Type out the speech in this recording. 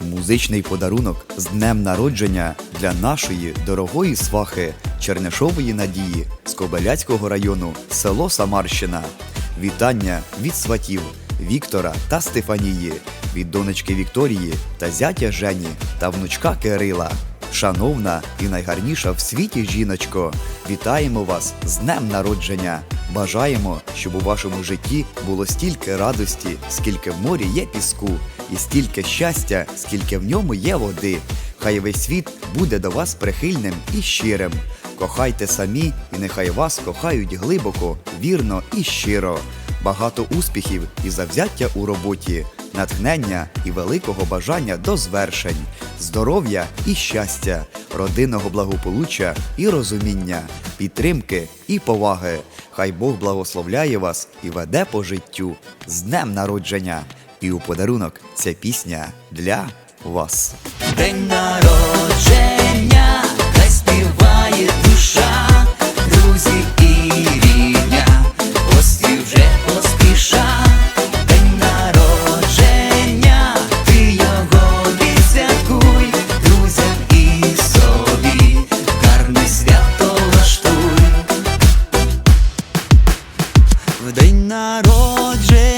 Музичний подарунок з днем народження для нашої дорогої свахи Чернишової Надії з Кобеляцького району, село Самарщина. Вітання від сватів Віктора та Стефанії, від донечки Вікторії та зятя Жені та внучка Кирила. Шановна і найгарніша в світі жіночко, вітаємо вас з днем народження! Бажаємо, щоб у вашому житті було стільки радості, скільки в морі є піску, і стільки щастя, скільки в ньому є води. Хай весь світ буде до вас прихильним і щирим. Кохайте самі, і нехай вас кохають глибоко, вірно і щиро. Багато успіхів і завзяття у роботі, натхнення і великого бажання до звершень, здоров'я і щастя, родинного благополуччя і розуміння, підтримки і поваги. Хай Бог благословляє вас і веде по життю з днем народження. І у подарунок ця пісня для вас. День народження, хай співає душа, друзі і рідня, вже поспіша. День народження, ти його відсвяткуй, друзям і собі, гарне свято влаштуй. В день народження,